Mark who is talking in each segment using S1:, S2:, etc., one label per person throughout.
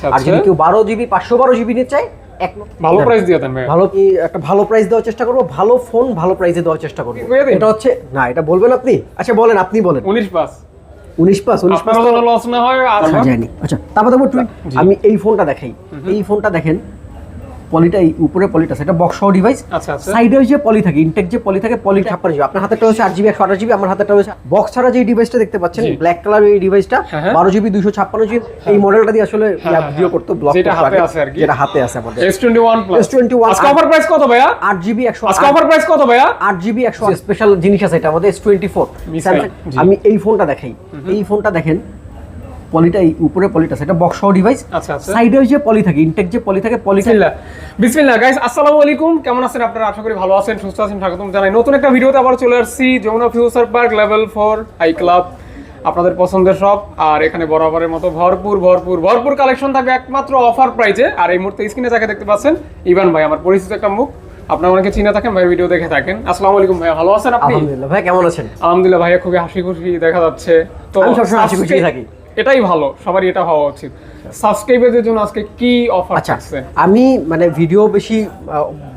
S1: আচ্ছা,
S2: আর
S1: আচ্ছা।
S2: যদি কেউ বারো জিবি পাঁচশো বারো জিবি নিতে চায়?
S1: ভালো প্রাইস দিয়ে দেন
S2: ভালো কি একটা ভালো প্রাইস দেওয়ার চেষ্টা করব ভালো ফোন ভালো প্রাইসে দেওয়ার চেষ্টা করব। এটা হচ্ছে না এটা বলবেন আপনি? আচ্ছা বলেন আপনি বলেন।
S1: উনিশ পাস।
S2: উনিশ পাস উনিশ পাস
S1: লস না হয় আর
S2: দেখা যায়নি। আচ্ছা তারপর দেখব আমি এই ফোনটা দেখাই। এই ফোনটা দেখেন পলিটা এই উপরে পলিটা সেটা বক্স সহ ডিভাইস সাইডে যে পলি থাকে ইনটেক যে পলি থাকে পলি ছাপ্পান্ন জিবি আপনার হাতেরটা হচ্ছে আট জিবি একশো আঠাশ জিবি আমার হাতেরটা হচ্ছে বক্স ছাড়া যে ডিভাইসটা দেখতে পাচ্ছেন ব্ল্যাক কালার এই ডিভাইসটা
S1: হ্যাঁ, হ্যাঁ।
S2: বারো জিবি দুশো ছাপ্পান্ন জিবি এই মডেলটা দিয়ে আসলে
S1: হ্যাঁ,
S2: ভিডিও করতো ব্লক
S1: যেটা হাতে আছে আর কি।
S2: যেটা হাতে আছে আমাদের।
S1: S twenty one plus
S2: S21
S1: আজকে অফার প্রাইস কত ভাইয়া?
S2: আট জিবি একশো
S1: অফার প্রাইস কত ভাইয়া?
S2: আট জিবি একশো স্পেশাল জিনিস আছে এটা আমাদের এস টোয়েন্টি ফোর। আমি এই ফোনটা দেখাই। এই ফোনটা দেখেন পলিটা এই উপরে পলিটা সেটা বক্স সহ ডিভাইস
S1: আচ্ছা আচ্ছা।
S2: সাইডে যে পলি থাকে ইনটেক যে পলি থাকে পলিটা
S1: বিসমিল্লাহ। গাইস আসসালামু আলাইকুম। কেমন আছেন আপনারা? আশা করি ভালো আছেন সুস্থ আছেন স্বাগতম জানাই। নতুন একটা ভিডিওতে আবার চলে আসছি Jamuna future park level four high club আপনাদের পছন্দের সব আর এখানে বরাবরের মতো ভরপুর ভরপুর ভরপুর কালেকশন থাকবে একমাত্র অফার প্রাইজে আর এই মুহূর্তে স্ক্রিনে যাকে দেখতে পাচ্ছেন ইভান ভাই আমার পরিচিত একটা মুখ। আপনারা অনেকে চিনে থাকেন ভাই ভিডিও দেখে থাকেন। আসসালামু আলাইকুম ভাই ভালো আছেন আপনি?
S2: আলহামদুলিল্লাহ ভাই কেমন আছেন?
S1: আলহামদুলিল্লাহ ভাইয়া খুবই হাসি খুশি দেখা যাচ্ছে। তো
S2: হাসি খুশি থাকি।
S1: এটাই ভালো সবারই এটা হওয়া উচিত। সাবস্ক্রাইবারদের জন্য আজকে কি অফার
S2: আচ্ছা আমি মানে ভিডিও বেশি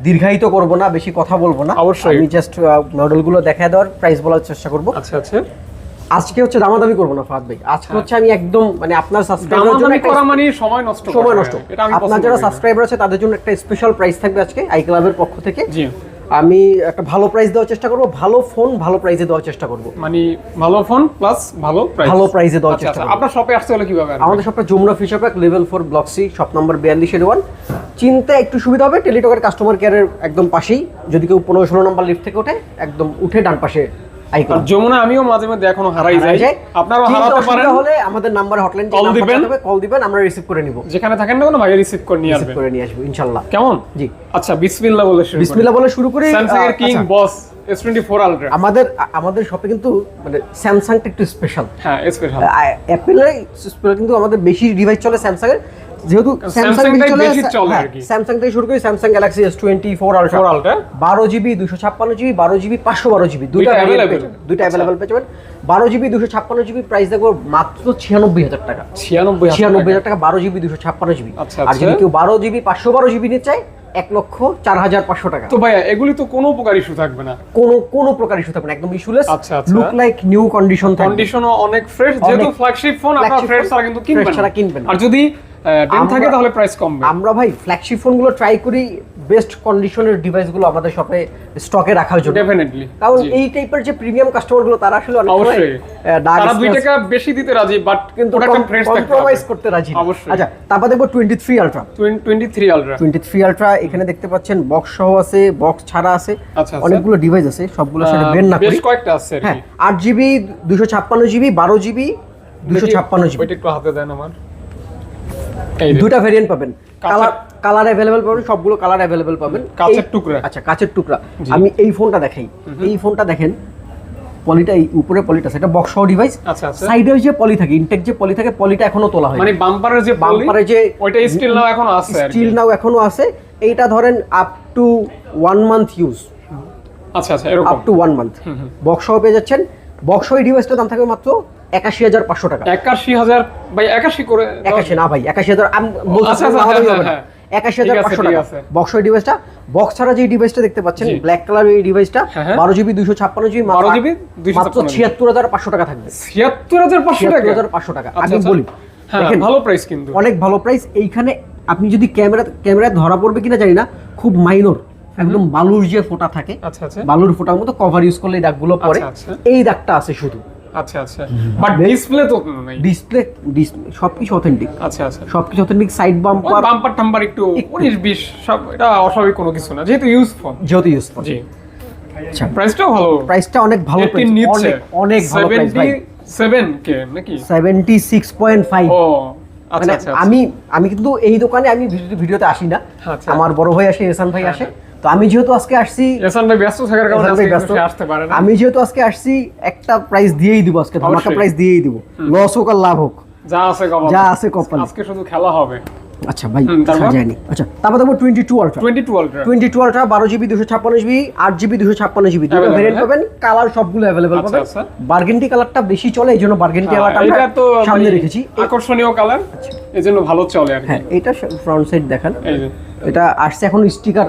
S2: দীর্ঘায়িত করব না বেশি কথা বলব না।
S1: অবশ্যই।
S2: আমি জাস্ট মডেলগুলো দেখা দেওয়ার প্রাইস বলার চেষ্টা করব।
S1: আচ্ছা আচ্ছা।
S2: আজকে হচ্ছে দামাদামি করব না ফাহাদ ভাই। আজকে হচ্ছে আমি একদম মানে আপনার সাবস্ক্রাইবার জন্য
S1: করা মানে সময় নষ্ট
S2: সময় নষ্ট। আপনার যারা সাবস্ক্রাইবার আছে তাদের জন্য একটা স্পেশাল প্রাইস থাকবে আজকে আই ক্লাবের পক্ষ থেকে।
S1: জি।
S2: আমি একটা ভালো প্রাইস দেওয়ার চেষ্টা করব ভালো ফোন ভালো প্রাইসে দেওয়ার চেষ্টা করব।
S1: মানে ভালো ফোন প্লাস ভালো প্রাইস
S2: ভালো প্রাইসে দেওয়ার
S1: আচ্ছা
S2: চেষ্টা
S1: আচ্ছা
S2: করব।
S1: আপনার শপে আসতে হলে কীভাবে?
S2: আমাদের শপটা Jamuna future park level 4 block C shop number বিয়াল্লিশ ওয়ান চিনতে একটু সুবিধা হবে টেলিটকের কাস্টমার কেয়ারের একদম পাশেই। যদি কেউ পনেরো ষোলো নম্বর লিফট থেকে ওঠে একদম উঠে ডান পাশে আইকন
S1: যমুনা আমিও মাঝে মধ্যে এখনও হারাই যাই। আপনারাও
S2: চিনতে
S1: হারাতে পারেন।
S2: হলে আমাদের নাম্বারে হটলাইন
S1: Call দিবেন।
S2: কল দিবেন আমরা রিসিভ করে নিব।
S1: যেখানে থাকেন না কোনো ভাইয়া রিসিভ করে নিয়ে আসবেন।
S2: করে নিয়ে আসব ইনশাল্লাহ।
S1: কেমন?
S2: জি।
S1: আচ্ছা বিসমিল্লাহ বলে শুরু
S2: বিসমিল্লাহ বলে শুরু করি
S1: স্যামসাং এর কিং বস S24 আলট্রা
S2: আমাদের আমাদের শপে কিন্তু মানে স্যামসাংটা একটু স্পেশাল
S1: হ্যাঁ স্পেশাল
S2: অ্যাপেলের কিন্তু আমাদের বেশি ডিভাইস চলে স্যামসাং এর যেহেতু স্যামসাং বেশি চলে
S1: আর কি।
S2: স্যামসাং থেকে শুরু করি Samsung Galaxy S twenty four ultra
S1: 4 ultra
S2: বারো জিবি দুশো ছাপ্পান্ন জিবি বারো জিবি পাঁচশো বারো জিবি দুইটা
S1: দুইটা
S2: variant পেয়ে যাবেন। দুইটা
S1: আচ্ছা।
S2: অ্যাভেলেবেল পেয়ে যাবেন। বারো জিবি দুশো ছাপ্পান্ন জিবি প্রাইস দেখব মাত্র ছিয়ানব্বই হাজার টাকা।
S1: 96
S2: ছিয়ানব্বই হাজার টাকা বারো জিবি দুশো ছাপ্পান্ন জিবি।
S1: আচ্ছা,
S2: আর
S1: আচ্ছা।
S2: যদি কেউ বারো জিবি পাঁচশো বারো জিবি নিতে চায় এক লক্ষ চার হাজার পাঁচশো টাকা।
S1: তো ভাইয়া এগুলি তো কোনো উপকার ইস্যু থাকবে না।
S2: কোনো কোনো প্রকার ইস্যু থাকবে না। একদম ইস্যুলেস। লুক লাইক নিউ কন্ডিশন
S1: কন্ডিশনও অনেক ফ্রেশ যেহেতু ফ্ল্যাগশিপ ফোন আপনারা ফ্রেশ ছাড়া কিন্তু কিনবেন
S2: ছাড়া কিনবেন
S1: আর যদি ডেন
S2: আমরা-
S1: থাকে তাহলে প্রাইস কমবে।
S2: আমরা ভাই ফ্ল্যাগশিপ ফোনগুলো ট্রাই করি বেস্ট কন্ডিশনের ডিভাইসগুলো আমাদের শপে স্টকে রাখার জন্য।
S1: ডেফিনেটলি
S2: কারণ এই টাইপের যে প্রিমিয়াম কাস্টমারগুলো তারা আসলে অনেক
S1: অবশ্যই। তারা দুই
S2: scratch
S1: টাকা বেশি দিতে রাজি বাট
S2: কিন্তু কম্প্রোমাইজ করতে রাজি
S1: অবশ্যই।
S2: আচ্ছা তারপর দেখব twenty three ultra
S1: 23 ultra
S2: twenty three ultra এখানে দেখতে পাচ্ছেন বক্স সহ আছে বক্স ছাড়া আছে
S1: আচ্ছা, আচ্ছা।
S2: অনেকগুলো ডিভাইস আছে সবগুলো সেটা বের না
S1: বেশ কয়েকটা আছে আর
S2: হ্যাঁ
S1: কি
S2: আট জিবি দুশো ছাপ্পান্ন জিবি বারো জিবি দুশো
S1: দেখি,
S2: ছাপ্পান্ন জিবি
S1: ওইটা একটু হাতে দেন আমার।
S2: দুটা ভেরিয়েন্ট পাবেন। কালার কালার অ্যাভেলেবেল পাবেন সবগুলো কালার অ্যাভেলেবেল পাবেন।
S1: কাঁচের টুকরা।
S2: আচ্ছা কাচের টুকরা। আমি এই ফোনটা দেখাই। এই ফোনটা দেখেন পলিটা এই উপরে পলিটা সেটা বক্স সহ ডিভাইস সাইডে যে পলি থাকে ইনটেক যে পলি থাকে পলিটা এখনও তোলা হয়
S1: মানে বাম্পারের যে পলি
S2: বাম্পারে যে
S1: ওইটা স্টিল নাও এখনও আছে
S2: স্টিল নাও এখনও আছে। এইটা ধরেন up to one month use
S1: আচ্ছা আচ্ছা এরকম।
S2: Up to one month box সহ পেয়ে যাচ্ছেন। বক্স সহ ডিভাইসটার দাম থাকবে মাত্র একাশি হাজার পাঁচশো টাকা।
S1: একাশি হাজার বাই একাশি করে
S2: একাশি না ভাই একাশি হাজার আমি
S1: আচ্ছা, আচ্ছা, হ্যাঁ,
S2: হবে না।
S1: হ্যাঁ।
S2: একাশি হাজার পাঁচশো টাকা। ডিভাইসটা বক্স ছাড়া যে ডিভাইসটা দেখতে পাচ্ছেন ব্ল্যাক কালার এই ডিভাইসটা
S1: হ্যাঁ, হ্যাঁ।
S2: বারো জিবি দুশো ছাপ্পান্ন জিবি
S1: 12 GB, 256
S2: মাত্র ছিয়াত্তর হাজার পাঁচশো টাকা থাকবে।
S1: ছিয়াত্তর হাজার পাঁচশো টাকা?
S2: হাজার পাঁচশো টাকা। আমি
S1: আচ্ছা।
S2: বলি
S1: হ্যাঁ ভালো প্রাইস কিন্তু।
S2: অনেক ভালো প্রাইস এইখানে আপনি যদি ক্যামেরা ক্যামেরায় ধরা পড়বে কিনা জানি না খুব মাইনর একদম বালুর যে ফোটা থাকে বালুর ফোটার মতো কভার ইউজ করলে এই দাগগুলো পড়ে।
S1: আচ্ছা।
S2: এই দাগটা আছে শুধু।
S1: আচ্ছা আচ্ছা। বাট ডিসপ্লে তো নাই।
S2: ডিসপ্লে সবকিছু অথেন্টিক
S1: আচ্ছা আচ্ছা।
S2: সবকিছু authentic side bumper
S1: bumper tamper একটু উনিশ বিশ সব এটা অস্বাভাবিক কোনো কিছু না। যেহেতু ইউজ ফোন
S2: যেহেতু ইউজ করে
S1: জি।
S2: আচ্ছা।
S1: প্রাইসটাও ভালো।
S2: প্রাইসটা অনেক ভালো
S1: 18
S2: প্রাইস অনেক অনেক ভালো প্রাইস ভাই।
S1: 77 কে নাকি?
S2: সেভেন্টি সিক্স পয়েন্ট ফাইভ
S1: ও আচ্ছা
S2: মানে
S1: আচ্ছা
S2: আমি আমি কিন্তু এই দোকানে আমি ভিডিওতে আসি না।
S1: আচ্ছা।
S2: আমার বড় ভাই আসে এহসান ভাই আসে। তো আমি যেহেতু আজকে আসছি
S1: এসান ভাই ব্যস্ত থাকার কারণে আজকে
S2: ব্যস্ত।
S1: আসতে পারে না।
S2: আমি যেহেতু আজকে আসছি একটা প্রাইস দিয়েই দিব আজকে ধামাকা। প্রাইস দিয়েই দিব। লস হোক আর লাভ হোক।
S1: যা আছে কপালে।
S2: যা আছে কপালে।
S1: আজকে শুধু খেলা হবে।
S2: আচ্ছা ভাই? সাজায়নি। আচ্ছা তারপর দেখব twenty two ultra
S1: 22 ultra
S2: twenty two ultra বারো জিবি দুশো ছাপ্পান্ন জিবি আট জিবি দুশো ছাপ্পান্ন জিবি দুটো ভেরিয়েন্ট
S1: হ্যাঁ?
S2: পাবেন কালার সবগুলো অ্যাভেলেবেল
S1: আচ্ছা,
S2: পাবেন।
S1: আচ্ছা।
S2: বার্গেন্টি কালারটা বেশি চলে এই জন্য বার্গেন্টি কালারটা আমরা
S1: এটা তো
S2: সামনে
S1: মানে
S2: রেখেছি
S1: আকর্ষণীয় কালার এজন্য ভালো চলে আর
S2: হ্যাঁ এটা ফ্রন্ট সাইড দেখান। এটা আসছে এখন স্টিকার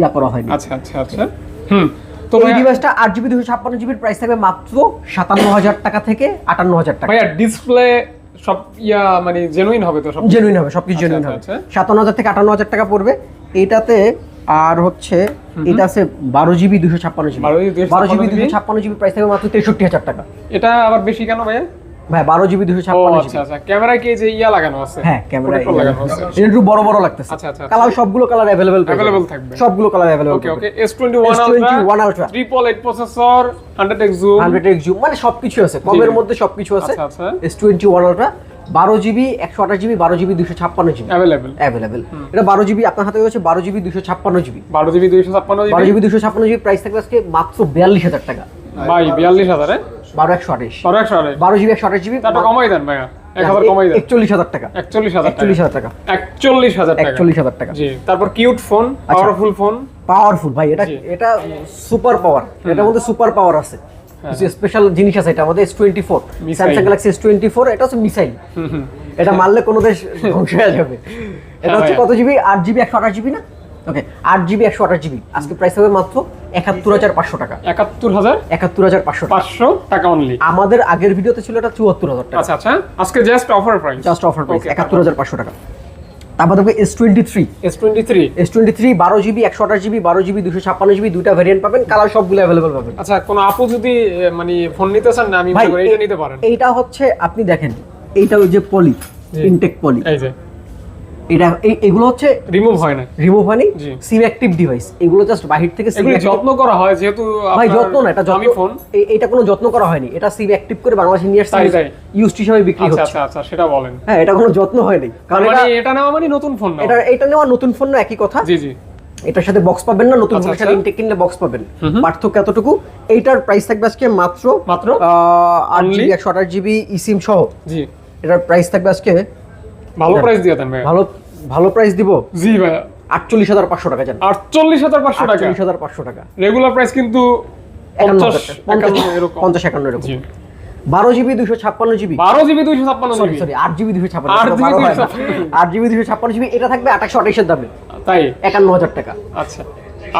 S2: ইয়া করা হয়নি।
S1: আচ্ছা আচ্ছা আচ্ছা। হুম তো
S2: এই ডিভাইসটা আট জিবি দুশো ছাপ্পান্ন জিবির প্রাইস থাকবে মাত্র সাতান্ন হাজার টাকা থেকে আটান্ন হাজার টাকা।
S1: ভাইয়া ডিসপ্লে সব ইয়া মানে জেনুইন হবে তো সব
S2: জেনুইন হবে সবকিছু
S1: আচ্ছা,
S2: জেনুইন হবে।
S1: আচ্ছা।
S2: সাতান্ন হাজার থেকে আটান্ন হাজার টাকা পড়বে। এটাতে আর হচ্ছে এটা আছে বারো জিবি দুশো ছাপ্পান্ন জিবি
S1: 12
S2: বারো জিবি দুশো ছাপ্পান্ন জিবি প্রাইস থাকবে মাত্র তেষট্টি হাজার টাকা।
S1: এটা আবার বেশি কেন ভাইয়া?
S2: ভাই বারো জিবি দুশো ছাপ্পান্ন
S1: আচ্ছা আচ্ছা। ক্যামেরায় কি যে ইয়া লাগানো আছে?
S2: হ্যাঁ ক্যামেরা
S1: লাগানো আছে।
S2: একটু বড় বড় লাগতেছে।
S1: আচ্ছা।
S2: কালার সবগুলো কালার অ্যাভেলেবেল
S1: থাকবে।
S2: সবগুলো colour available
S1: okay okay S21
S2: S21
S1: Ultra
S2: Ultra।
S1: Processor 100x zoom
S2: hundred X zoom মানে সবকিছু আছে। কমের মধ্যে সবকিছু আছে।
S1: আচ্ছা আচ্ছা।
S2: এস টোয়েন্টি ওয়ান আলট্রা বারো জিবি একশো আঠাশ জিবি বারো জিবি দুশো ছাপ্পান্ন জিবি।
S1: অ্যাভেলেবল
S2: অ্যাভেলেবেল এটা বারো জিবি আপনার হাতে রয়েছে বারো জিবি দুশো ছাপ্পান্ন জিবি।
S1: 12 জিবি 256
S2: বারো
S1: জিবি।
S2: জিবি দুশো ছাপ্পান্ন জিবি প্রাইস থাকবে আজকে মাত্র বিয়াল্লিশ হাজার টাকা।
S1: ভাই 42000 এ
S2: বারো একশো আঠাশ।
S1: 128
S2: বারো জিবি একশো আঠাশ জিবি।
S1: টাটা কমাই দেন ভাইয়া। 1000 কমাই দেন।
S2: একচল্লিশ হাজার টাকা। একচল্লিশ হাজার টাকা। একচল্লিশ হাজার টাকা।
S1: তারপর cute phone powerful phone
S2: powerful ভাই এটা এটা সুপার পাওয়ার সুপার পাওয়ার আছে।
S1: হ্যাঁ।
S2: কিছু স্পেশাল জিনিস আছে এটা আমাদের S twenty four
S1: Missile।
S2: Samsung Galaxy S twenty four এটা হচ্ছে মিসাইল। এটা মারলে কোনো দেশ ধ্বংস হয়ে যাবে। এটা হচ্ছে। কত জিবি? আট জিবি একশো আঠাশ জিবি না? ওকে আট জিবি একশো আঠাশ জিবি আজকে প্রাইস হবে মাত্র একাত্তর হাজার পাঁচশো টাকা।
S1: 71500
S2: একাত্তর হাজার পাঁচশো
S1: 500 টাকা অনলি
S2: আমাদের আগের ভিডিওতে ছিল এটা চুয়াত্তর হাজার টাকা।
S1: আচ্ছা আচ্ছা আজকে just offer price
S2: just offer price একাত্তর হাজার পাঁচশো টাকা। তারপর দেখবে S twenty three
S1: S23
S2: S twenty three বারো জিবি একশো আঠাশ জিবি বারো জিবি দুশো ছাপ্পান্ন জিবি দুইটা ভ্যারিয়েন্ট পাবেন কালার সবগুলো অ্যাভেলেবল পাবেন।
S1: আচ্ছা কোন আপু যদি মানে ফোন নিতে চান না আমি
S2: ভাই
S1: এটা নিতে পারেন।
S2: এইটা হচ্ছে আপনি দেখেন এইটা ওই যে পলি। ইনটেক পলি
S1: এই যে।
S2: এটা এগুলো হচ্ছে
S1: রিমুভ হয় না।
S2: রিমুভ হয়নি? সিম অ্যাক্টিভ ডিভাইস এগুলো জাস্ট বাহির থেকে সিম
S1: যত্ন করা হয় যেহেতু
S2: ভাই যত্ন না এটা যত্ন
S1: ফোন
S2: এটা কোনো যত্ন করা হয়নি। এটা সিম অ্যাক্টিভ করে বাংলাদেশে নিয়ে আসছে হিসাবে বিক্রি
S1: আচ্ছা
S2: হচ্ছে।
S1: আচ্ছা আচ্ছা সেটা বলেন।
S2: হ্যাঁ এটা কোনো যত্ন হয়নি। কারণ
S1: মানে
S2: এটা
S1: এটা নেওয়া মানে নতুন ফোন না
S2: এটা এটা নেওয়া নতুন ফোন না একই কথা।
S1: জি জি।
S2: এটার সাথে বক্স পাবেন না নতুন
S1: আচ্ছা,
S2: ফোনের সাথে
S1: আচ্ছা।
S2: ইনটেক কিনলে বক্স পাবেন। পার্থক্য এতটুকু। এইটার প্রাইস থাকবে আজকে মাত্র
S1: মাত্র?
S2: আট জিবি একশো আঠাশ জিবি ইসিম সহ।
S1: জি।
S2: এটার প্রাইস থাকবে আজকে
S1: ভালো প্রাইস দিয়ে দেন ভাই।
S2: ভালো ভালো প্রাইস দিব?
S1: জি ভাই।
S2: আটচল্লিশ হাজার পাঁচশো টাকা জান।
S1: আটচল্লিশ হাজার পাঁচশো টাকা।
S2: আটচল্লিশ হাজার পাঁচশো টাকা।
S1: রেগুলার প্রাইস কিন্তু পঞ্চাশ একান্ন এরকম।
S2: বারো জিবি দুশো ছাপ্পান্ন জিবি।
S1: বারো জিবি দুইশো ছাপ্পান্ন
S2: সরি সরি আট জিবি দুশো ছাপ্পান্ন
S1: আট GB
S2: বারো না।
S1: 256
S2: আট জিবি দুশো ছাপ্পান্ন জিবি এটা থাকবে আঠাশশো আঠাইশের দামে।
S1: তাই?
S2: একান্ন হাজার টাকা।
S1: আচ্ছা।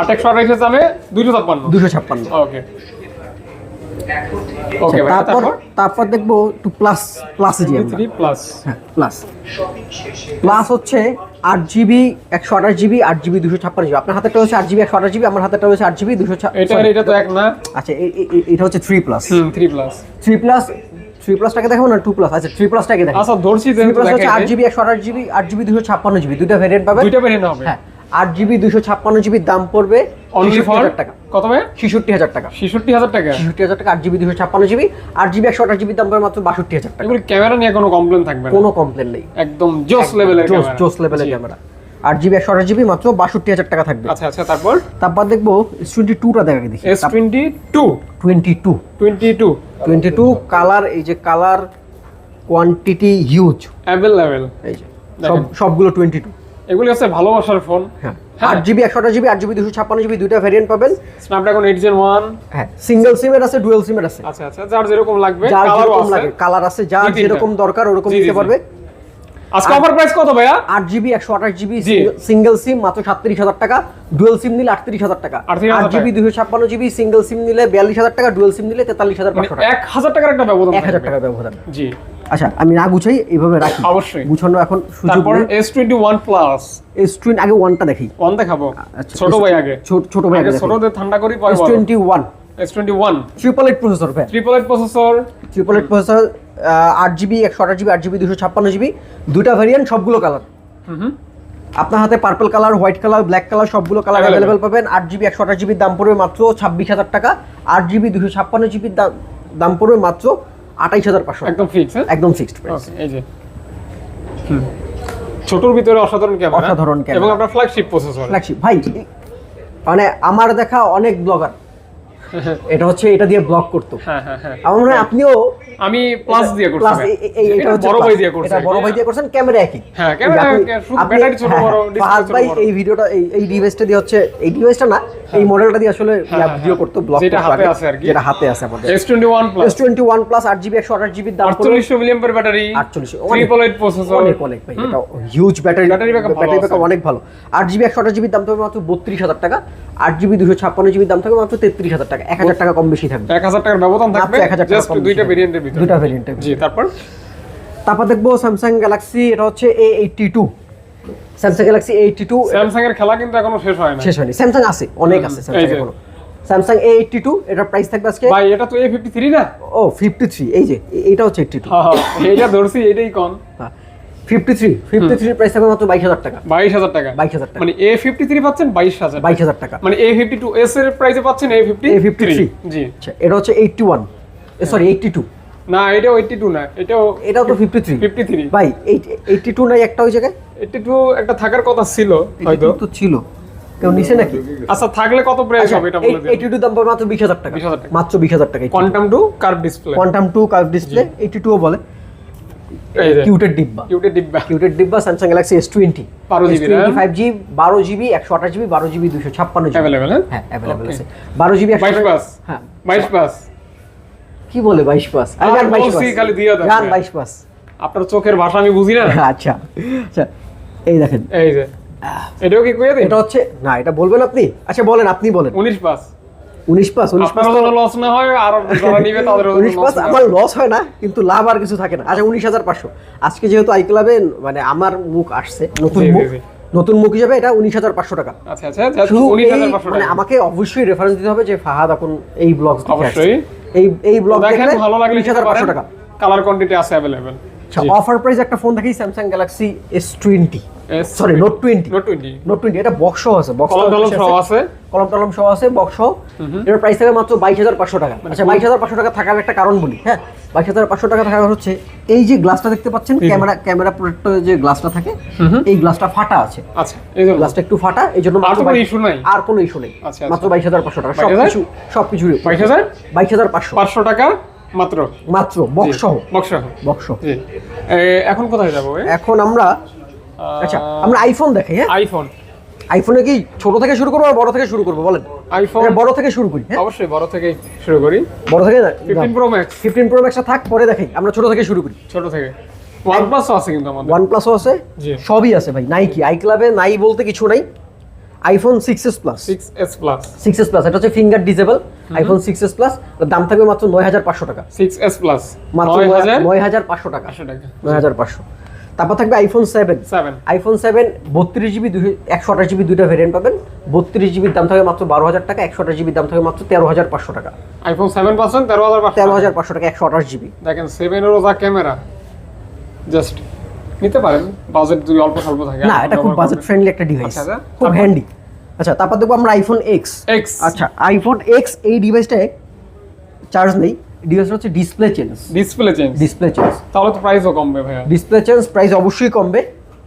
S1: আট একশো আঠাইশের দামে দুইশো ছাপ্পান্ন।
S2: দুশো ছাপ্পান্ন।
S1: ওকে ওকে
S2: তারপর?
S1: তারপর?
S2: তারপর দেখব একটু প্লাস প্লাসে যাই
S1: থ্রি প্লাস
S2: হ্যাঁ প্লাস প্লাস হচ্ছে আট জিবি একশো আঠাশ জিবি আট জিবি দুশো ছাপ্পান্ন জিবি আপনার হাতেটা হচ্ছে আট জিবি একশো আঠাশ জিবি আমার হাতেটা হচ্ছে আট জিবি দুশো
S1: এটা এটা তো এক না।
S2: আচ্ছা এটা হচ্ছে three plus
S1: three plus
S2: three plus three প্লাসটাকে দেখাবো না টু প্লাস আচ্ছা থ্রি প্লাসটাকে দেখো
S1: আচ্ছা ধরছি
S2: থ্রি প্লাস হচ্ছে আট জিবি একশো আঠাশ জিবি আট জিবি দুশো ছাপ্পান্ন জিবি দুইটা
S1: দুইটা বেরিয়ে হবে।
S2: হ্যাঁ আট জিবি দুশো ছাপ্পান্ন জিবির দাম পড়বে
S1: অনলি ফর
S2: হাজার টাকা।
S1: কত ভাই?
S2: ছেষট্টি হাজার টাকা।
S1: ছেষট্টি হাজার টাকা?
S2: ছেষট্টি হাজার টাকা আট জিবি দুশো ছাপ্পান্ন জিবি। আট জিবি একশো আঠাশ জিবির দাম পড়বে মাত্র বাষট্টি হাজার টাকা।
S1: এগুলি ক্যামেরা নিয়ে কোনো কমপ্লেন থাকবে
S2: কোনো কমপ্লেন নেই।
S1: একদম জোস লেভেলের
S2: জোস জোস লেভেলের ক্যামেরা। আট জিবি একশো আঠাশ জিবি মাত্র বাষট্টি হাজার টাকা থাকবে।
S1: আচ্ছা আচ্ছা তারপর?
S2: তারপর দেখব টোয়েন্টি টুটা দেখা দেখি।
S1: S twenty two
S2: twenty two
S1: twenty two
S2: twenty two colour এই যে কালার কোয়ান্টিটি হিউজ
S1: অ্যাভেলেবেল
S2: এই যে সব সবগুলো টোয়েন্টি টু
S1: এগুলি হচ্ছে ভালোবাসার ফোন।
S2: হ্যাঁ
S1: হ্যাঁ।
S2: আট জিবি একশো আঠাশ জিবি আট জিবি দুশো ছাপ্পান্ন জিবি দুইটা ভ্যারিয়েন্ট পাবেন।
S1: স্ন্যাপড্রাগন এইট জেন ওয়ান
S2: হ্যাঁ সিঙ্গেল সিমের আছে ডুয়েল সিমের আছে।
S1: আচ্ছা আচ্ছা যার যেরকম লাগবে
S2: যার যেরকম লাগে কালার আছে যার যেরকম দরকার ওরকম নিতে পারবে।
S1: আজকে অফার প্রাইস কত ভাইয়া?
S2: আট জিবি একশো আঠাশ জিবি সিঙ্গেল সিম মাত্র সাতত্রিশ হাজার টাকা। ডুয়েল সিম নিলে আটত্রিশ হাজার টাকা।
S1: 38,000
S2: আট জিবি দুশো ছাপ্পান্ন জিবি সিঙ্গেল সিম নিলে বিয়াল্লিশ হাজার টাকা ডুয়েল সিম নিলে তেতাল্লিশ হাজার
S1: মানে
S2: পাঁচশো টাকা।
S1: এক হাজার টাকার একটা ব্যবধান
S2: এক হাজার
S1: থাকবে।
S2: টাকা ব্যবধান।
S1: জি।
S2: আচ্ছা আমি না গুছাই এইভাবে রাখি।
S1: অবশ্যই।
S2: গুছানো এখন সুযোগ
S1: তারপর S twenty one plus
S2: S twenty আগে ওয়ানটা দেখি।
S1: ওয়ান দেখাবো।
S2: আচ্ছা,
S1: ছোট ভাই আগে।
S2: ছোট ছোট ভাই
S1: আগে ছোটদের ঠান্ডা করি পরে
S2: S twenty one
S1: S twenty one
S2: triple eight processor ভাই
S1: triple eight processor
S2: triple eight processor আট জিবি একশো আঠাশ জিবি আট জিবি দুশো ছাপ্পান্ন জিবি দুটা ভ্যারিয়েন্ট সবগুলো কালার
S1: হুম
S2: আপনার হাতে purple colour white colour black colour সবগুলো কালার. অ্যাভেলেবেল পাবেন। আট জিবি একশো আঠাশ জিবির দাম পড়বে মাত্র ছাব্বিশ হাজার টাকা। আট জিবি দুশো ছাপ্পান্ন জিবির দাম পড়বে মাত্র আঠাইশ হাজার পাঁচশো
S1: একদম ফিক্স হ্যাঁ?
S2: একদম ফিক্সড প্রাইস
S1: এই যে। হুম। ছোটর ভিতরে অসাধারণ ক্যামেরা
S2: অসাধারণ ক্যামেরা
S1: এবং আপনার ফ্ল্যাগশিপ প্রসেসর
S2: ফ্ল্যাগশিপ ভাই মানে আমার দেখা অনেক ব্লগার এটা হচ্ছে এটা দিয়ে ব্লক করতো।
S1: হ্যাঁ হ্যাঁ হ্যাঁ।
S2: আমার মনে হয় আপনিও
S1: আমি প্লাস দিয়ে করছি
S2: এটা
S1: বড় ভাই দিয়ে করছি।
S2: এটা বড় ভাই দিয়ে করছেন ক্যামেরা একই।
S1: হ্যাঁ, ক্যামেরা ব্যাটারি ছোট বড়,
S2: ফাহাদ ভাই এই ভিডিওটা এই এই ডিভাইসটা দিয়ে হচ্ছে এই ডিভাইসটা না এই মডেলটা দিয়ে আসলে ভিডিও। করতো ব্লক
S1: যেটা হাতে আছে আর কি।
S2: যেটা হাতে আছে আমাদের।
S1: S21 Plus
S2: S twenty one plus আট জিবি একশো আঠাশ জিবির দাম পড়ল
S1: 4800 milliampere battery
S2: 48
S1: triple eight processor
S2: অনেক অনেক ভাই এটা হিউজ ব্যাটারি
S1: ভালো
S2: ব্যাটারি ব্যাকআপ। অনেক ভালো। আট জিবি একশো আঠাশ জিবির দাম থাকবে মাত্র বত্রিশ হাজার টাকা। আট জিবি দুশো ছাপ্পান্ন জিবির দাম থাকবে মাত্র তেত্রিশ হাজার টাকা। এক হাজার টাকা কম বেশি থাকবে।
S1: 1000 টাকার ব্যবধান থাকবে?
S2: মাত্র 1000 টাকা
S1: দুইটা ভেরিয়েন্টের ভিতরে।
S2: দুইটা ভেরিয়েন্টের
S1: জি তারপর?
S2: তারপর দেখব স্যামসাং গ্যালাক্সি এটা হচ্ছে A eighty two Samsung Galaxy eighty two
S1: Samsung এর খেলা কিন্তু এখনও শেষ হয় না
S2: শেষ হয়নি। স্যামসাং আছে অনেক আছে স্যামসাং। এখনও। স্যামসাং এ এইটটি টু এটার প্রাইস থাকবে আজকে
S1: ভাই এটা তো A53 না?
S2: ও ফিফটি থ্রি এই যে এ- এইটা হচ্ছে এইটটি টু
S1: এইটা ধরছি এটাই কম।
S2: Fifty three fifty three price থাকবে মাত্র বাইশ হাজার টাকা।
S1: 22000 টাকা।
S2: 22,000 টাকা।
S1: মানে A53 পাচ্ছেন 22000
S2: বাইশ হাজার টাকা।
S1: মানে A52s এর প্রাইসে পাচ্ছেন A53
S2: A53
S1: জি।
S2: আচ্ছা এটা হচ্ছে eighty one sorry eighty two
S1: না এটাও 82 না এটাও
S2: এটাও তো ফিফটি থ্রি
S1: 53
S2: ভাই এইটটি টু নাই একটা ওই জায়গায়?
S1: 82 একটা থাকার কথা ছিল হয়তো।
S2: তো ছিল। কেউ নিছে নাকি?
S1: আচ্ছা থাকলে কত প্রাইস হবে এটা বলে দিন।
S2: দাম মাত্র বিশ হাজার টাকা।
S1: 20,000 টাকা।
S2: মাত্র বিশ হাজার টাকা
S1: quantum two curve display
S2: quantum two curve display eighty টুও বলে। কিউটের ডিব্বা।
S1: কিউটে ডিব্বা।
S2: কিউটের ডিব্বা Samsung Galaxy S twenty
S1: 12 GB
S2: five G বারো জিবি একশো আঠাশ জিবি বারো জিবি দুশো ছাপ্পান্ন জিবি
S1: অ্যাভেলেবল হ্যাঁ?
S2: হ্যাঁ অ্যাভেলেবেল আছে। বারো জিবি
S1: 22
S2: হ্যাঁ।
S1: 22 পাস।
S2: কি বলে বাইশ পাস? বাইশ পাস।
S1: খালি দিয়ে
S2: গান বাইশ পাস।
S1: আপনার চোখের ভাষা আমি বুঝি না।
S2: আচ্ছা। আচ্ছা এই দেখেন।
S1: এই যে। এটাও কি কইয়া দিন?
S2: এটা হচ্ছে না এটা বলবেন আপনি? আচ্ছা বলেন আপনি বলেন।
S1: 19 পাস।
S2: উনিশ পাস আমার লস হয় না কিন্তু লাভ আচ্ছা, উনিশ হাজার পাঁচশো। আজকে যেহেতু মানে উনিশ হাজার পাঁচশো মানে আমাকে অবশ্যই রেফারেন্স দিতে হবে যে ফাহাদ এখন এই ব্লগ এই ব্লগ উনিশ হাজার পাঁচশো টাকা।
S1: কালার কোয়ান্টিটি আছে অফার
S2: আচ্ছা, প্রাইস একটা ফোন দেখি Samsung Galaxy S twenty sorry note twenty
S1: note 20
S2: note twenty এটা বক্স আছে বক্স
S1: কলম সহ আছে।
S2: কলম টলম সহ আছে বক্স সহ। এটার প্রাইস থাকবে মাত্র বাইশ হাজার পাঁচশো টাকা।
S1: মানে
S2: আচ্ছা বাইশ হাজার পাঁচশো টাকা থাকার একটা কারণ বলি হ্যাঁ? বাইশ হাজার পাঁচশো টাকা থাকার হচ্ছে এই যে গ্লাসটা দেখতে পাচ্ছেন ক্যামেরা ক্যামেরা প্রোটেক্টর যে গ্লাসটা থাকে এই গ্লাসটা ফাটা আছে।
S1: আচ্ছা এই
S2: গ্লাসটা একটু ফাটা এই জন্য
S1: আর কোনো
S2: বাইশ-
S1: issue নাই?
S2: আর কোনো ইস্যু নেই।
S1: আচ্ছা,
S2: মাত্র বাইশ হাজার পাঁচশো টাকা
S1: 22,000?
S2: সবকিছু সবকিছু
S1: 22000
S2: বাইশ হাজার? পাঁচশো।
S1: 500 টাকা মাত্র।
S2: মাত্র বক্স সহ।
S1: বক্স সহ।
S2: বক্স
S1: এখন কোথায় যাব
S2: এখন আমরা আচ্ছা আমরা আইফোন দেখাই হ্যাঁ?
S1: আইফোন
S2: আইফোনে কি ছোট থেকে শুরু করব আর বড় থেকে শুরু করব বলেন?
S1: আইফোন
S2: আচ্ছা, বড় থেকে শুরু করি হ্যাঁ?
S1: অবশ্যই বড় থেকে শুরু করি।
S2: বড় থেকে
S1: 15 প্রো ম্যাক্স
S2: ফিফটিন প্রো ম্যাক্সটা থাক পরে দেখাই। আমরা ছোট থেকে শুরু করি।
S1: ছোট থেকে। ওয়ান প্লাস আছে কিন্তু আমাদের।
S2: ওয়ান প্লাসও আছে?
S1: জি।
S2: সবই আছে ভাই নাই কি আই ক্লাবে নাই বলতে কিছু নাই। IPhone six S plus
S1: 6s plus
S2: six S plus এটা হচ্ছে finger disable iPhone six S plus দাম থাকবে মাত্র নয় হাজার পাঁচশো টাকা।
S1: 6s প্লাস
S2: মাত্র
S1: 9000
S2: নয় হাজার পাঁচশো টাকা।
S1: 500 টাকা।
S2: নয় হাজার পাঁচশো। তারপর থাকবে আইফোন সেভেন
S1: 7
S2: আইফোন সেভেন বত্রিশ জিবি একশো আঠাশ জিবি দুইটা ভেরিয়েন্ট পাবেন। বত্রিশ জিবির দাম থাকবে মাত্র বারো হাজার টাকা একশো আঠাশ জিবির দাম থাকবে মাত্র তেরো হাজার পাঁচশো টাকা।
S1: আইফোন 7 পাচ্ছেন 13500
S2: তেরো হাজার পাঁচশো টাকা একশো আঠাশ জিবি
S1: দেখেন 7 এর যা ক্যামেরা জাস্ট নিতে পারেন বাজেট যদি অল্প স্বল্প থাকে
S2: না এটা খুব বাজেট ফ্রেন্ডলি একটা ডিভাইস
S1: আচ্ছা, আচ্ছা।
S2: খুব হ্যান্ডি আচ্ছা তারপর দেখব আমরা আইফোন এক্স
S1: এক্স
S2: আচ্ছা আইফোন এক্স এই ডিভাইসটায় চার্জ নেই। ডিভাইসটা হচ্ছে display change
S1: display change
S2: display change
S1: তাহলে তো প্রাইসও কমবে ভাইয়া।
S2: ডিসপ্লে চেঞ্জ প্রাইস অবশ্যই কমবে।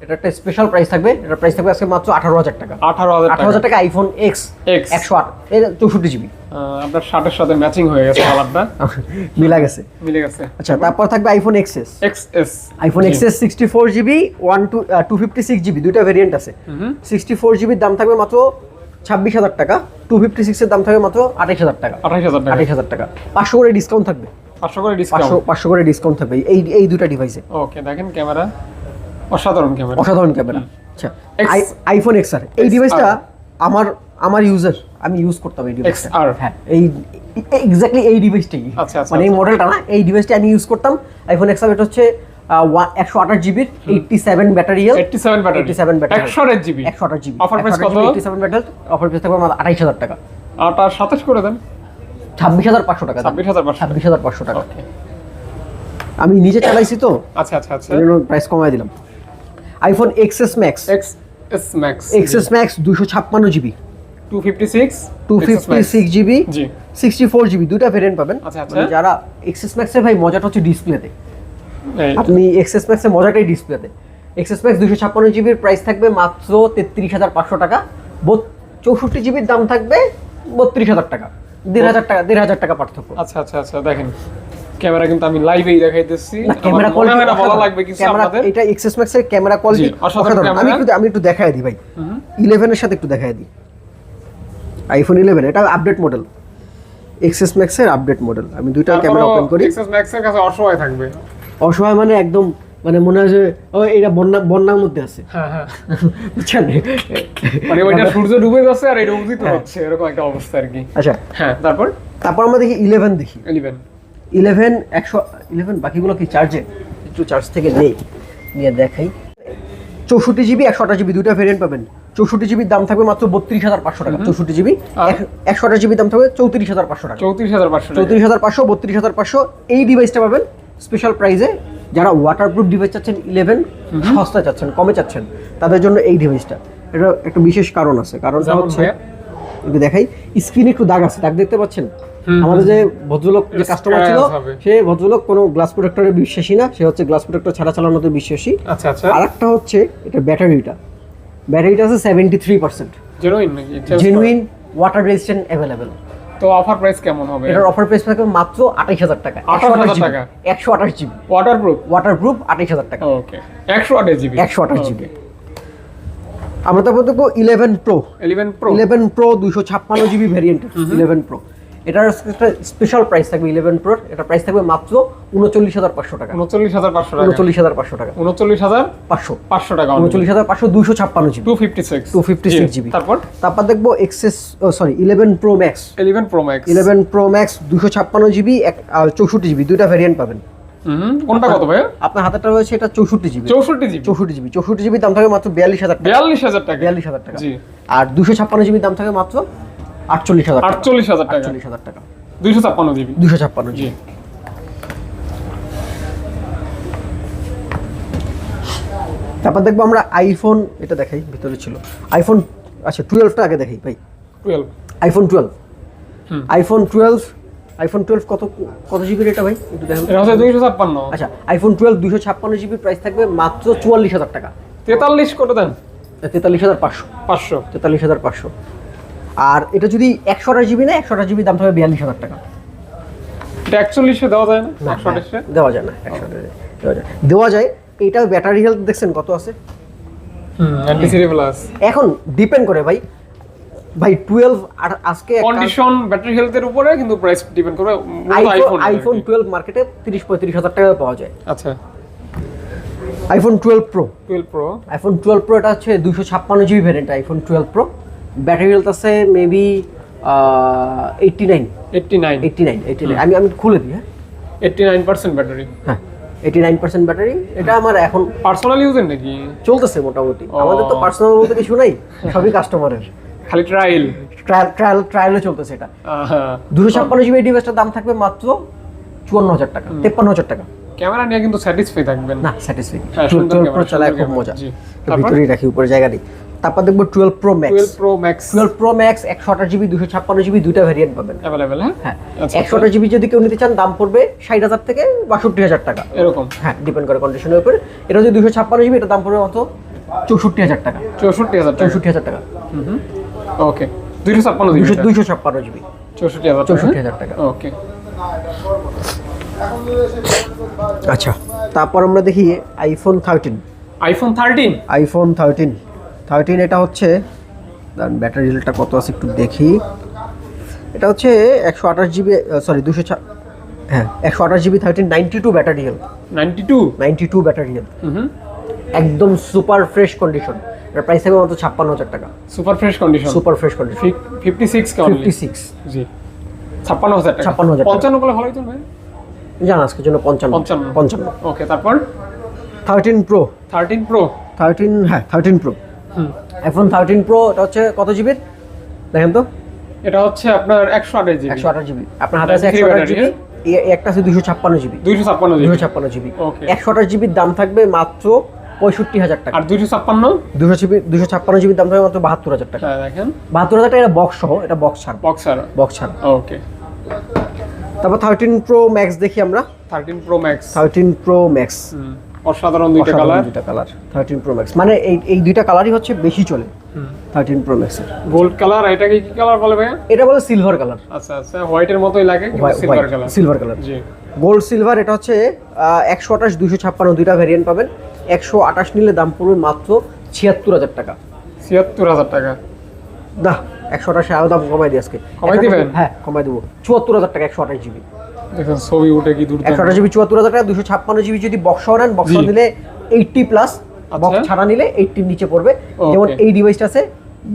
S2: এটা একটা স্পেশাল প্রাইস থাকবে। এটার প্রাইস থাকবে আজকে মাত্র আঠারো হাজার টাকা।
S1: 18000
S2: আঠারো হাজার টাকা। IPhone X
S1: X।
S2: একশো আট। এর চৌষট্টি জিবি
S1: আপনার শার্টের সাথে ম্যাচিং হয়ে গেছে কালারটা
S2: মিলা গেছে।
S1: মিলে গেছে।
S2: আচ্ছা তারপর থাকবে iPhone XS
S1: XS
S2: iPhone XS sixty four GB one two two fifty six GB দুইটা ভেরিয়েন্ট আছে। সিক্সটি ফোর জিবির দাম থাকবে মাত্র ছাব্বিশ হাজার টাকা টু ফিফটি সিক্সের দাম থাকবে মাত্র আঠাইশ হাজার টাকা।
S1: 28000 টাকা।
S2: আঠাইশ হাজার টাকা। পাঁচশো করে ডিসকাউন্ট থাকবে।
S1: 500 করে
S2: পাঁচশো
S1: ডিসকাউন্ট
S2: পাঁচশো করে ডিসকাউন্ট থাকবে। এই এই দুটা ডিভাইসে
S1: ওকে দেখেন ক্যামেরা। অসাধারণ ক্যামেরা।
S2: অসাধারণ ক্যামেরা। আচ্ছা আইফোন এক্স আর এই ডিভাইসটা আমার আমার ইউজার আমি ইউজ করতাম এই ডিভাইসটা হ্যাঁ এই এক্স্যাক্টলি এই ডিভাইসটাই
S1: আচ্ছা, আচ্ছা,
S2: মানে এই মডেলটা না এই ডিভাইসটা আমি ইউজ করতাম। আইফোন এক্স আর এটা হচ্ছে একশো আঠাশ জিবির eighty seven battery
S1: 87 battery
S2: 87 battery
S1: 128 GB
S2: একশো আঠাশ জিবি
S1: কত?
S2: Eighty seven battery offer price থাকবে আমার আঠাইশ হাজার টাকা।
S1: আর তার 27 করে দেন।
S2: ছাব্বিশ হাজার পাঁচশো টাকা
S1: 26500
S2: ছাব্বিশ হাজার পাঁচশো টাকা। আমি নিজে চালাইছি তো।
S1: আচ্ছা আচ্ছা আচ্ছা।
S2: প্রাইস কমাই দিলাম। IPhone XS max
S1: XS max
S2: XS max দুশো ছাপ্পান্ন GB
S1: 256
S2: two fifty six GB
S1: জি।
S2: সিক্সটি ফোর জিবি দুটা ভেরিয়েন্ট পাবেন।
S1: আচ্ছা, আচ্ছা।
S2: মানে যারা এক্সএস ম্যাক্সের ভাই মজাটা হচ্ছে ডিসপ্লেতে আপনি এক্সএস ম্যাক্সের মজাটাই ডিসপ্লেতে এক্সএস ম্যাক্স দুশো ছাপ্পান্ন জিবির প্রাইস থাকবে মাত্র তেত্রিশ হাজার পাঁচশো টাকা। চৌষট্টি জিবির দাম থাকবে বত্রিশ হাজার টাকা। দেড় হাজার টাকা দেড় হাজার টাকা পার্থক্য।
S1: আচ্ছা আচ্ছা আচ্ছা দেখেন। ক্যামেরা কিন্তু আমি লাইভেই দেখাইতেছি।
S2: ক্যামেরা
S1: হয়
S2: কোয়ালিটি
S1: বলা লাগবে কিছু
S2: ক্যামেরা
S1: আপনাদের?
S2: এটা এক্সএস ম্যাক্স এর ক্যামেরা কোয়ালিটি
S1: অসাধারণ
S2: আমি একটু আমি একটু দেখায় দিই ভাই।
S1: হুম।
S2: 11 এর সাথে একটু দেখায় দিই। আইফোন 11 এটা আপডেট মডেল এক্সএস ম্যাক্স এর আপডেট মডেল আমি দুইটা ক্যামেরা ওপেন করি।
S1: ম্যাক্স এর কাছে অসহায় থাকবে।
S2: অসহায় মানে একদম মানে মনে হয় যে ও এটা বন্যা বন্যার মধ্যে আছে।
S1: হ্যাঁ হ্যাঁ।
S2: বুঝছেন?
S1: মানে ওইটা সূর্য ডুবে যাচ্ছে আর এটা উদিত হচ্ছে এরকম একটা অবস্থা আর কি।
S2: আচ্ছা।
S1: হ্যাঁ তারপর?
S2: তারপর আমরা দেখি 11 দেখি।
S1: ইলেভেন
S2: ইলেভেন একশো ইলেভেন বাকিগুলো কি চার্জে একটু চার্জ থেকে নেই। নিয়ে দেখাই। চৌষট্টি জিবি একশো আঠাশ জিবি দুইটা ভেরিয়েন্ট পাবেন। চৌষট্টি জিবির দাম থাকবে মাত্র বত্রিশ হাজার পাঁচশো টাকা। চৌষট্টি জিবি
S1: আর?
S2: একশো আঠাশ জিবির দাম থাকবে চৌত্রিশ হাজার পাঁচশো টাকা।
S1: চৌত্রিশ হাজার পাঁচশো টাকা।
S2: চৌত্রিশ হাজার পাঁচশো বত্রিশ হাজার পাঁচশো এই ডিভাইসটা পাবেন স্পেশাল প্রাইসে যারা ওয়াটারপ্রুফ ডিভাইস চাচ্ছেন ইলেভেন সস্তা চাচ্ছেন কমে চাচ্ছেন তাদের জন্য এই ডিভাইসটা এটা একটা বিশেষ কারণ আছে। কারণটা হচ্ছে একটু দেখাই স্ক্রিনে একটু দাগ আছে দাগ দেখতে পাচ্ছেন? আমাদের যে ভদ্রলোক যে কাস্টমার ছিল সে ভদ্রলোক কোনো গ্লাস প্রোটেক্টরে বিশ্বাসী না সে হচ্ছে গ্লাস প্রোটেক্টর ছাড়া চালানোতে বিশ্বাসী।
S1: আচ্ছা আচ্ছা।
S2: আর একটা হচ্ছে এটা ব্যাটারিটা ব্যাটারিটা আছে seventy three percent
S1: genuine
S2: genuine water resistant available
S1: তো অফার প্রাইস কেমন হবে?
S2: এটার অফার প্রাইস থাকবে মাত্র আঠাইশ হাজার টাকা।
S1: 28,000 টাকা।
S2: একশো আঠাশ জিবি।
S1: ওয়াটারপ্রুফ
S2: ওয়াটার প্রুফ আঠাইশ হাজার টাকা।
S1: ওকে একশো আঠাশ জিবি?
S2: 128 জিবি। আমরা তারপর দেখব eleven pro
S1: eleven pro
S2: eleven pro দুশো ছাপ্পান্ন জিবি ভ্যারিয়েন্ট ইলেভেন প্রো এটার একটা স্পেশাল প্রাইস থাকবে ইলেভেন প্রোর এটা প্রাইস থাকবে মাত্র উনচল্লিশ হাজার পাঁচশো টাকা।
S1: উনচল্লিশ হাজার পাঁচশো টাকা।
S2: উনচল্লিশ হাজার পাঁচশো টাকা।
S1: উনচল্লিশ হাজার
S2: পাঁচশো।
S1: পাঁচশো। টাকা
S2: উনচল্লিশ হাজার পাঁচশো দুশো ছাপ্পান্ন GB
S1: two fifty six
S2: 256 GB
S1: তারপর?
S2: তারপর দেখব XS sorry eleven pro max
S1: eleven pro max
S2: eleven pro max দুশো ছাপ্পান্ন জিবি আর চৌষট্টি জিবি দুইটা ভ্যারিয়েন্ট পাবেন।
S1: কোনটা কত ভাই
S2: আপনার হাতেরটা রয়েছে এটা চৌষট্টি জিবি
S1: চৌষট্টি জিবি
S2: চৌষট্টি জিবি চৌষট্টি জিবি দাম থাকে মাত্র বিয়াল্লিশ হাজার টাকা।
S1: বিয়াল্লিশ হাজার টাকা।
S2: বিয়াল্লিশ হাজার টাকা। আর দুশো ছাপ্পান্ন জিবি দাম থাকে মাত্র আটচল্লিশ হাজার
S1: আটচল্লিশ হাজার টাকা।
S2: আটচল্লিশ হাজার টাকা।
S1: দুইশো ছাপ্পান্ন জিবি।
S2: দুশো ছাপ্পান্ন জিবি। তারপর দেখব আমরা আইফোন এটা দেখাই ভিতরে ছিল। আইফোন আচ্ছা টুয়েলভটা আগে দেখাই ভাই।
S1: Twelve
S2: iPhone twelve iPhone twelve iPhone twelve কত কত জিবির এটা ভাই? একটু দেখেন।
S1: দুইশো ছাপ্পান্ন।
S2: আচ্ছা আইফোন টুয়েলভ দুইশো ছাপ্পান্ন জিবির প্রাইস থাকবে মাত্র চুয়াল্লিশ হাজার টাকা।
S1: তেতাল্লিশ করে দেন?
S2: তেতাল্লিশ হাজার পাঁচশো।
S1: পাঁচশো।
S2: তেতাল্লিশ হাজার পাঁচশো। আর এটা যদি একশো আঠাশ জিবি না একশো আঠাশ জিবি দাম থাকবে বিয়াল্লিশ হাজার টাকা।
S1: এটা একচল্লিশে দেওয়া যায় না?
S2: দেওয়া যায় না একশো দেওয়া যায়। দেওয়া যায় এইটার ব্যাটারি হেলথ দেখছেন কত আছে? এখন ডিপেন্ড করে ভাই ভাই টুয়েলভ আর আজকে
S1: কন্ডিশন ব্যাটারি হেলথের উপরে কিন্তু প্রাইস ডিপেন্ড করবে
S2: আইফোন
S1: আইফোন
S2: আইফোন টুয়েলভ মার্কেটে তিরিশ পঁয়ত্রিশ হাজার টাকা পাওয়া যায়।
S1: আচ্ছা।
S2: IPhone twelve pro
S1: twelve pro
S2: iPhone twelve pro এটা হচ্ছে দুশো ছাপ্পান্ন GB variant iPhone twelve pro battery health আছে maybe eighty nine
S1: eighty nine
S2: eighty nine eighty nine আমি আমি খুলে দিই হ্যাঁ?
S1: Eighty nine percent battery.
S2: হ্যাঁ এইটি নাইন পার্সেন্ট ব্যাটারি। এটা আমার এখন
S1: পার্সোনাল ইউজের নাকি?
S2: চলতেছে মোটামুটি। আমাদের তো পার্সোনাল বলতে কিছু নাই সবই কাস্টমারের
S1: খালি ট্রায়াল
S2: ট্রায়াল ট্রায়াল ট্রায়ালে চলতেছে এটা। দুশো ছাপ্পান্ন জিবি ডিভাইসটার দাম থাকবে মাত্র চুয়ান্ন হাজার টাকা তেপ্পান্ন হাজার টাকা।
S1: ক্যামেরা নিয়ে কিন্তু স্যাটিসফাই থাকবেন।
S2: না স্যাটিসফাই
S1: সুন্দর
S2: খুব মজা? ভিতরেই রাখি উপরে জায়গা নেই তারপর দেখব twelve pro max
S1: twelve pro max
S2: twelve pro max একশো আঠাশ জিবি দুশো ছাপ্পান্ন জিবি দুইটা ভ্যারিয়েন্ট পাবেন।
S1: অ্যাভেলেবেল হ্যাঁ?
S2: হ্যাঁ।
S1: আচ্ছা,
S2: একশো আঠাশ জিবি যদি কেউ নিতে চান দাম পড়বে ষাট হাজার থেকে বাষট্টি হাজার টাকা।
S1: এরকম?
S2: হ্যাঁ ডিপেন্ড করে কন্ডিশনের উপরে। এটা যদি দুশো ছাপ্পান্ন জিবি এটা দাম পড়বে মাত্র চৌষট্টি হাজার টাকা।
S1: চৌষট্টি হাজার
S2: চৌষট্টি হাজার টাকা।
S1: ওকে দুইশো ছাপ্পান্ন
S2: দুশো দুইশো ছাপ্পান্ন জিবি
S1: চৌষট্টি হাজার
S2: চৌষট্টি হাজার টাকা।
S1: ওকে
S2: আচ্ছা তারপর আমরা দেখি iPhone thirteen
S1: iPhone thirteen
S2: iPhone thirteen thirteen এটা হচ্ছে ব্যাটারি রিলটা কত আছে একটু দেখি। এটা হচ্ছে একশো আঠাশ জিবি সরি দুশো হ্যাঁ একশো আঠাশ GB thirteen ninety two battery health
S1: ninety two
S2: ninety two battery health একদম সুপার ফ্রেশ কন্ডিশন এর প্রাইস থাকবে মাত্র ছাপ্পান্ন হাজার টাকা।
S1: Super fresh condition
S2: super fresh condition
S1: fifty six
S2: fifty six
S1: জি। ছাপ্পান্ন হাজার
S2: 56,000 টাকা।
S1: পঞ্চান্ন করলে ভালো হতো ভাই?
S2: জান আজকের জন্য পঞ্চান্ন।
S1: পঞ্চান্ন।
S2: পঞ্চান্ন।
S1: ওকে তারপর?
S2: Thirteen pro
S1: thirteen pro
S2: thirteen হ্যাঁ thirteen pro iPhone thirteen pro এটা হচ্ছে কত জিবির দেখেন তো।
S1: এটা হচ্ছে আপনার একশো আঠাশ জিবি
S2: একশো আঠাশ জিবি আপনার হাতে আছে একশো আঠাশ জিবি একটা আছে দুশো ছাপ্পান্ন জিবি
S1: দুইশো ছাপ্পান্ন
S2: দুশো ছাপ্পান্ন জিবি একশো আঠাশ জিবির দাম থাকবে মাত্র পঁয়ষট্টি হাজার টাকা।
S1: আর দুইশো ছাপ্পান্ন?
S2: দুশো জিবি দুশো ছাপ্পান্ন জিবির দাম থাকবে মাত্র বাহাত্তর হাজার টাকা।
S1: হ্যাঁ দেখেন।
S2: বাহাত্তর হাজার টাকা এটা বক্স সহ এটা বক্স ছাড়।
S1: বক্সার
S2: বক্স ছাড়।
S1: ওকে
S2: তারপর থার্টিন প্রো ম্যাক্স দেখি আমরা।
S1: Thirteen pro max
S2: thirteen pro max
S1: অসাধারণ দুইটা কালার
S2: দুইটা কালার থার্টিন প্রো ম্যাক্স মানে এই এই দুইটা কালারই হচ্ছে বেশি চলে থার্টিন প্রো ম্যাক্সের
S1: গোল্ড কালার এটাকে কি কালার বলে ভাইয়া?
S2: এটা বলে সিলভার কালার
S1: আচ্ছা আচ্ছা হোয়াইটের মতোই লাগে সিলভার কালার
S2: সিলভার কালার
S1: জি।
S2: গোল্ড সিলভার এটা হচ্ছে একশো আঠাশ দুশো ছাপ্পান্ন দুইটা ভ্যারিয়েন্ট পাবেন। একশো আঠাশ নিলে দাম পড়বে মাত্র ছিয়াত্তর হাজার টাকা।
S1: ছিয়াত্তর হাজার টাকা।
S2: দা একশো আঠাশে আরও দাম কমাই দিই আজকে।
S1: কমাই দিবেন?
S2: হ্যাঁ কমাই দেবো। চুয়াত্তর হাজার টাকা একশো আঠাশ জিবি।
S1: দেখুন ছবি উঠে কি দূর
S2: একশো আঠাশ জিবি চুয়াত্তর হাজার টাকা দুশো ছাপ্পান্ন জিবি যদি বক্স নেন বক্স নিলে এইটটি প্লাস বক্স। ছাড়া নিলে এইটটির নিচে পড়বে। যেমন এই ডিভাইসটা আছে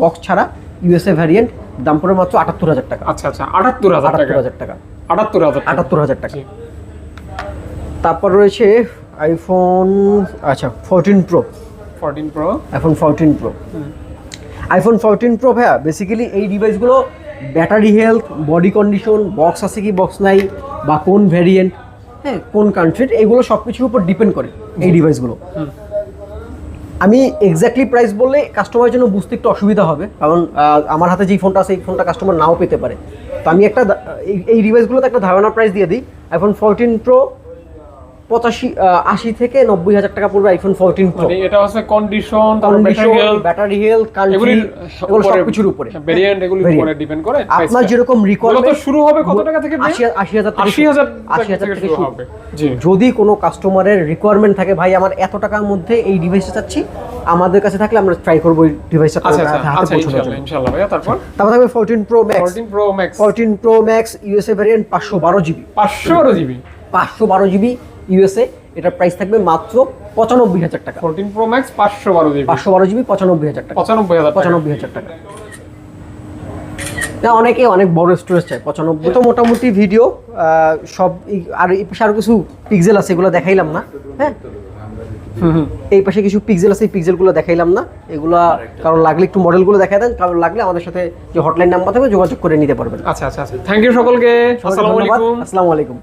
S2: বক্স ছাড়া ইউএসএ ভ্যারিয়েন্ট দাম পড়বে মাত্র হাজার টাকা।
S1: আচ্ছা আচ্ছা টাকা।
S2: টাকা।
S1: টাকা।
S2: তারপর রয়েছে আইফোন আচ্ছা fourteen pro
S1: fourteen pro
S2: iPhone fourteen pro iPhone fourteen pro ভাইয়া বেসিক্যালি এই ডিভাইসগুলো battery health body condition box আছে কি বক্স নাই বা কোন ভ্যারিয়েন্ট হ্যাঁ কোন কান্ট্রির এগুলো সব কিছুর উপর ডিপেন্ড করে এই ডিভাইসগুলো আমি এক্স্যাক্টলি প্রাইস বললে কাস্টমারের জন্য বুঝতে একটু অসুবিধা হবে কারণ আমার হাতে যেই ফোনটা আছে এই ফোনটা কাস্টমার নাও পেতে পারে। তো আমি একটা এই- ডিভাইসগুলোতে একটা ধারণা প্রাইস দিয়ে দিই আইফোন ফোরটিন প্রো পঁচাশি আশি থেকে নব্বই হাজার টাকা পড়বে আইফোন ফোরটিন প্রো
S1: এটা হচ্ছে condition
S2: condition
S1: battery health
S2: country এগুলো সব কিছুর উপরে।
S1: ভেরিয়েন্ট উপরে ডিপেন্ড করে
S2: আপনার যেরকম রিকোয়ারমেন্ট
S1: শুরু হবে কত টাকা থেকে
S2: হাজার থেকে
S1: আশি
S2: শুরু।
S1: হাজার
S2: আশি হাজার
S1: থেকে শুরু। হবে।
S2: যদি কোনো কাস্টমারের রিকোয়ারমেন্ট থাকে ভাই আমার এত টাকার মধ্যে এই ডিভাইসটা চাচ্ছি আমাদের কাছে থাকলে আমরা ট্রাই করব এই ডিভাইসটা
S1: আচ্ছা আচ্ছা
S2: হাতে
S1: আচ্ছা ইনশাআল্লাহ ভাইয়া তারপর?
S2: তারপর থাকবে fourteen pro max
S1: 14 pro max
S2: fourteen pro max USA পাঁচশো বারো জিবি
S1: 512 জিবি
S2: পাঁচশো বারো জিবি ইউএসএ এটার প্রাইস থাকবে মাত্র পঁচানব্বই হাজার টাকা।
S1: 14 প্রো ম্যাক্স 512 জিবি
S2: পাঁচশো বারো জিবি পঁচানব্বই হাজার টাকা।
S1: 95000 টাকা।
S2: পঁচানব্বই হাজার টাকা। না অনেকে অনেক বড় স্টোরেজ চায় পঁচানব্বই। তো মোটামুটি ভিডিও সব আর এই পাশে আরও কিছু পিক্সেল আছে এগুলো দেখাইলাম না হ্যাঁ? এই পাশে কিছু পিক্সেল আছে এই পিক্সেলগুলো দেখাইলাম না। এগুলা কারণ লাগলে একটু মডেলগুলো দেখাই দেন কারণ লাগলে আমাদের সাথে যে হটলাইন নাম্বার থাকবে যোগাযোগ করে নিতে পারবেন।
S1: আচ্ছা আচ্ছা আচ্ছা। থ্যাংক ইউ সকলকে। আসসালামু আলাইকুম।
S2: আসসালামু আলাইকুম।